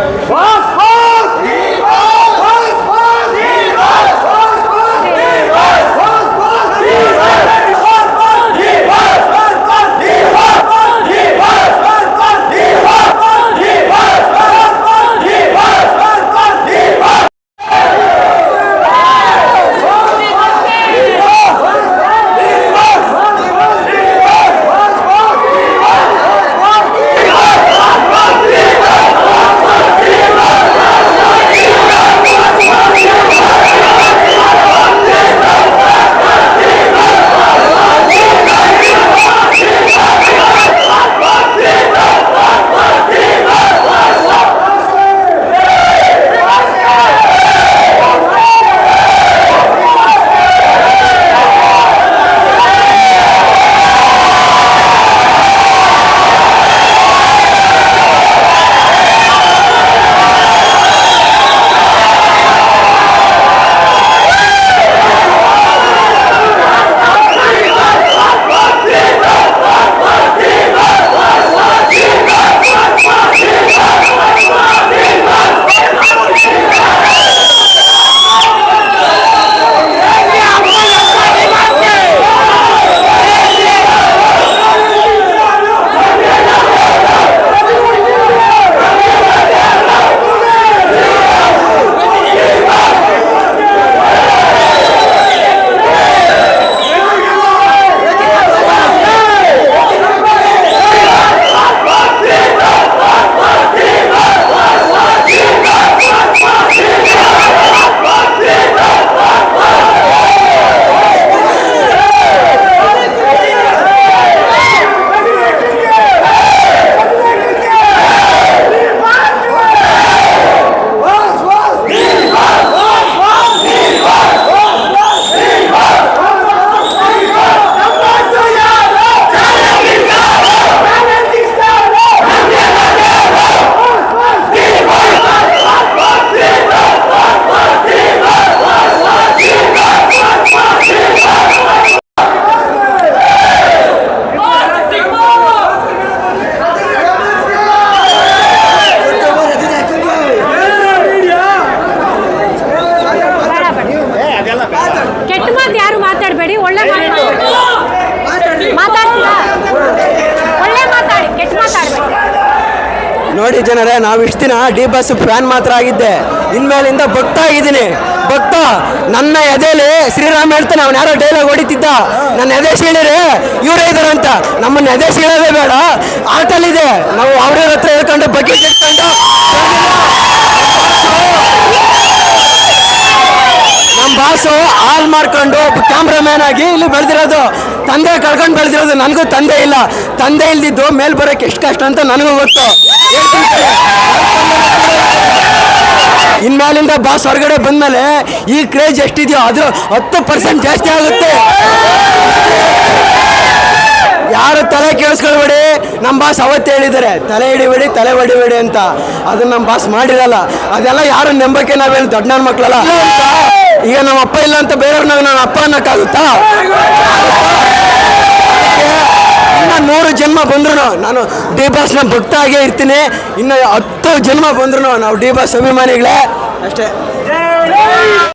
Wow! ನೋಡಿ ಜನರೇ, ನಾವು ಇಷ್ಟು ದಿನ ಡಿ ಬಸ್ ಫ್ಯಾನ್ ಮಾತ್ರ ಆಗಿದ್ದೆ. ಇನ್ಮೇಲಿಂದ ಭಕ್ತ ಆಗಿದ್ದೀನಿ. ಭಕ್ತ, ನನ್ನ ಎದೆಲಿ ಶ್ರೀರಾಮ್ ಹೇಳ್ತಾನೆ, ಅವನು ಯಾರೋ ಡೈಲಾಗ್ ಹೊಡಿತಿದ್ದ. ನನ್ನ ಎದೆ ಸೀಳಿರಿ, ಇವರೇ ಇದಾರಂತ ನಮ್ಮನ್ನ ಎದೆ ಸೀಳೋದೇ ಬೇಡ. ಆಟಲ್ಲಿದೆ ನಾವು ಅವ್ರ ಹತ್ರ ಹೇಳ್ಕೊಂಡು ಬಕೆಟ್ ಇಟ್ಕೊಂಡು ನಮ್ಮ ಬಾಸು ಮಾಡ್ಕೊಂಡು ಕ್ಯಾಮ್ರಾಮ್ಯಾನ್ ಆಗಿ ಇಲ್ಲಿ ಬೆಳೆದಿರೋದು. ತಂದೆ ಕಳ್ಕೊಂಡು ಬೆಳೆದಿರೋದು ನನಗೂ ತಂದೆ ಇಲ್ಲ. ತಂದೆ ಇಲ್ದಿದ್ದು ಮೇಲ್ ಬರೋಕೆ ಎಷ್ಟು ಕಷ್ಟ ಅಂತ ನನಗೂ ಗೊತ್ತು. ಇನ್ಮೇಲಿಂದ ಬಾಸ್ ಹೊರಗಡೆ ಬಂದ್ಮೇಲೆ ಈ ಕ್ರೇಜ್ ಎಷ್ಟಿದೆಯೋ ಅದು ಹತ್ತು ಪರ್ಸೆಂಟ್ ಜಾಸ್ತಿ ಆಗುತ್ತೆ. ಯಾರು ತಲೆ ಕೇಳಿಸ್ಕೊಳ್ಬೇಡಿ ನಮ್ಮ ಬಾಸ್ ಅವತ್ತು ಹೇಳಿದ್ದಾರೆ, ತಲೆ ಹಿಡಿಬೇಡಿ, ತಲೆ ಹೊಡಿಬೇಡಿ ಅಂತ. ಅದನ್ನ ನಮ್ಮ ಬಾಸ್ ಮಾಡಿರಲ್ಲ. ಅದೆಲ್ಲ ಯಾರು ನಂಬಕ್ಕೆ ನಾವೇನು ದೊಡ್ಡ ಮಕ್ಕಳಲ್ಲ ಈಗ ನಮ್ಮ ಅಪ್ಪ ಇಲ್ಲ ಅಂತ ಬೇರೆಯವ್ರನ್ನ ನನ್ನ ಅಪ್ಪ ಅನ್ನಕ್ಕಾಗುತ್ತಾ? ನೂರು ಜನ್ಮ ಬಂದ್ರು ನಾನು ಡಿ ಬಾಸ್ನ ಭಕ್ತ ಆಗೇ ಇರ್ತೀನಿ. ಇನ್ನು ಹತ್ತು ಜನ್ಮ ಬಂದ್ರು ನಾವು ಡಿ ಬಾಸ್ ಅಭಿಮಾನಿಗಳೇ. ಅಷ್ಟೇ.